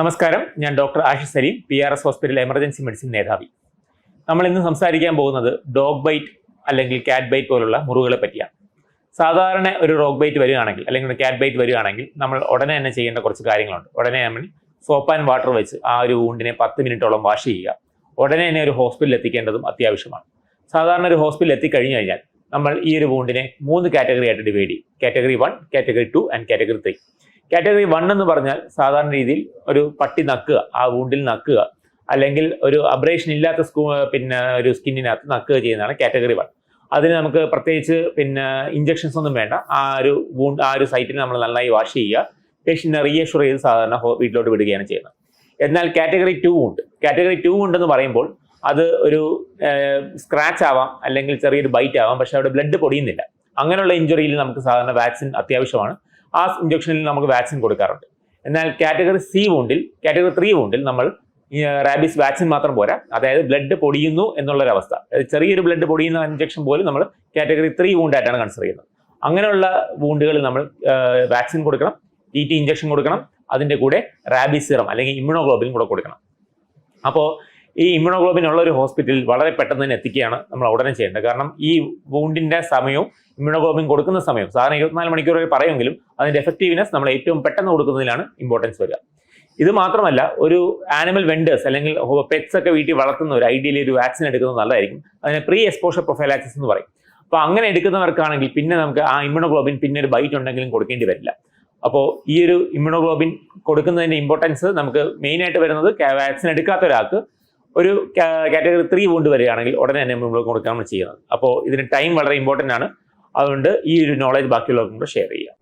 നമസ്കാരം. ഞാൻ doctor Ashish Saleem P R S hospital emergency medicine മേധാവി. നമ്മൾ ഇന്ന് സംസാരിക്കാൻ പോകുന്നത് ഡോഗ് ബൈറ്റ് അല്ലെങ്കിൽ കാറ്റ് ബൈറ്റ് പോലുള്ള മുറിവുകളെ പറ്റിയാണ്. സാധാരണ ഒരു റോഗ് ബൈറ്റ് വരികയാണെങ്കിൽ അല്ലെങ്കിൽ ഒരു കാറ്റ് ബൈറ്റ് വരികയാണെങ്കിൽ നമ്മൾ ഉടനെ തന്നെ ചെയ്യേണ്ട കുറച്ച് കാര്യങ്ങളുണ്ട്. ഉടനെ നമ്മൾ സോപ്പ് ആൻഡ് വാട്ടർ വെച്ച് ആ ഒരു വൂണ്ടിനെ പത്ത് മിനിറ്റോളം വാഷ് ചെയ്യുക. ഉടനെ തന്നെ ഒരു ഹോസ്പിറ്റലിൽ എത്തിക്കേണ്ടതും അത്യാവശ്യമാണ്. സാധാരണ ഒരു ഹോസ്പിറ്റലിൽ എത്തിക്കഴിഞ്ഞു കഴിഞ്ഞാൽ നമ്മൾ ഈ ഒരു വൂണ്ടിനെ മൂന്ന് കാറ്റഗറി ആയിട്ട് ഡിവൈഡ് ചെയ്യും. Category one category two and category three category one എന്ന് പറഞ്ഞാൽ സാധാരണ രീതിയിൽ ഒരു പട്ടി നക്കുക ആ വൂണ്ടിൽ നക്കുക അല്ലെങ്കിൽ ഒരു അബ്രേഷൻ ഇല്ലാത്ത സ്കൂ പിന്നെ ഒരു സ്കിന്നിനകത്ത് നക്കുക ചെയ്യുന്നതാണ് കാറ്റഗറി വൺ അതിന് നമുക്ക് പ്രത്യേകിച്ച് പിന്നെ ഇഞ്ചക്ഷൻസ് ഒന്നും വേണ്ട. ആ ഒരു വൂണ്ട് ആ ഒരു സൈറ്റിൽ നമ്മൾ നന്നായി വാഷ് ചെയ്യുക. പേഷ്യന്റിനെ റീഅഷുർ ചെയ്ത് സാധാരണ വീട്ടിലോട്ട് വിടുകയാണ് ചെയ്യുന്നത്. എന്നാൽ കാറ്റഗറി ടു ഉണ്ട് കാറ്റഗറി ടു ഉണ്ടെന്ന് പറയുമ്പോൾ അത് ഒരു സ്ക്രാച്ച് ആവാം അല്ലെങ്കിൽ ചെറിയൊരു ബൈറ്റ് ആവാം പക്ഷെ അവിടെ ബ്ലഡ് പൊടിയുന്നില്ല. അങ്ങനെയുള്ള ഇഞ്ചുറിയിൽ നമുക്ക് സാധാരണ വാക്സിൻ അത്യാവശ്യമാണ്. ആ ഇഞ്ചക്ഷനിൽ നമുക്ക് വാക്സിൻ കൊടുക്കാറുണ്ട്. എന്നാൽ കാറ്റഗറി സി വൂണ്ടിൽ കാറ്റഗറി ത്രീ വൂണ്ടിൽ നമ്മൾ റാബീസ് വാക്സിൻ മാത്രം പോരാ. അതായത് ബ്ലഡ് പൊടിയുന്നു എന്നുള്ളൊരവസ്ഥ. ചെറിയൊരു ബ്ലഡ് പൊടിയുന്ന ഇഞ്ചക്ഷൻ പോലും നമ്മൾ കാറ്റഗറി ത്രീ വൂണ്ടായിട്ടാണ് കൺസിഡർ ചെയ്യുന്നത്. അങ്ങനെയുള്ള വൂണ്ടുകളിൽ നമ്മൾ വാക്സിൻ കൊടുക്കണം ടി ടി ഇഞ്ചക്ഷൻ കൊടുക്കണം അതിന്റെ കൂടെ റാബീസ് സിറം അല്ലെങ്കിൽ ഇമ്മ്യൂണോഗ്ലോബിൻ കൂടെ കൊടുക്കണം. അപ്പോൾ ഈ ഇമ്മ്യൂണോഗ്ലോബിൻ ഉള്ള ഒരു ഹോസ്പിറ്റലിൽ വളരെ പെട്ടെന്ന് തന്നെ എത്തിക്കുകയാണ് നമ്മൾ ഉടനെ ചെയ്യേണ്ടത്. കാരണം ഈ വൂണ്ടിന്റെ സമയവും ഇമ്മ്യൂണോഗ്ലോബിൻ കൊടുക്കുന്ന സമയം സാധാരണ ഇരുപത്തിനാല് മണിക്കൂർ വരെ പറയുമെങ്കിലും അതിന്റെ എഫക്റ്റീവ്നെസ് നമ്മൾ ഏറ്റവും പെട്ടെന്ന് കൊടുക്കുന്നതിലാണ് ഇമ്പോർട്ടൻസ് വരിക. ഇത് മാത്രമല്ല ഒരു ആനിമൽ വെൻഡേഴ്സ് അല്ലെങ്കിൽ പെറ്റ്സ് ഒക്കെ വീട്ടിൽ വളർത്തുന്ന ഒരു ഐഡിയലി ഒരു വാക്സിൻ എടുക്കുന്നത് നല്ലതായിരിക്കും. അതിനെ പ്രീ എക്സ്പോഷർ പ്രൊഫൈലാക്സിസ് എന്ന് പറയും. അപ്പോൾ അങ്ങനെ എടുക്കുന്നവർക്കാണെങ്കിൽ പിന്നെ നമുക്ക് ആ ഇമ്മ്യൂണോഗ്ലോബിൻ പിന്നെ ഒരു ബൈറ്റ് ഉണ്ടെങ്കിലും കൊടുക്കേണ്ടി വരില്ല. അപ്പോൾ ഈ ഒരു ഇമ്മ്യൂണോഗ്ലോബിൻ കൊടുക്കുന്നതിന്റെ ഇമ്പോർട്ടൻസ് നമുക്ക് മെയിനായിട്ട് വരുന്നത് വാക്സിൻ എടുക്കാത്ത ഒരാൾക്ക് ഒരു കാറ്റഗറി ത്രീ വൂണ്ട് വരികയാണെങ്കിൽ ഉടനെ തന്നെ നമ്മൾ കൊടുക്കാൻ ചെയ്യുന്നത്. അപ്പോൾ ഇതിന് ടൈം വളരെ ഇമ്പോർട്ടന്റ് ആണ്. അതുകൊണ്ട് ഈ ഒരു നോളജ് ബാക്കിയുള്ളവർക്കും കൂടെ ഷെയർ ചെയ്യുക.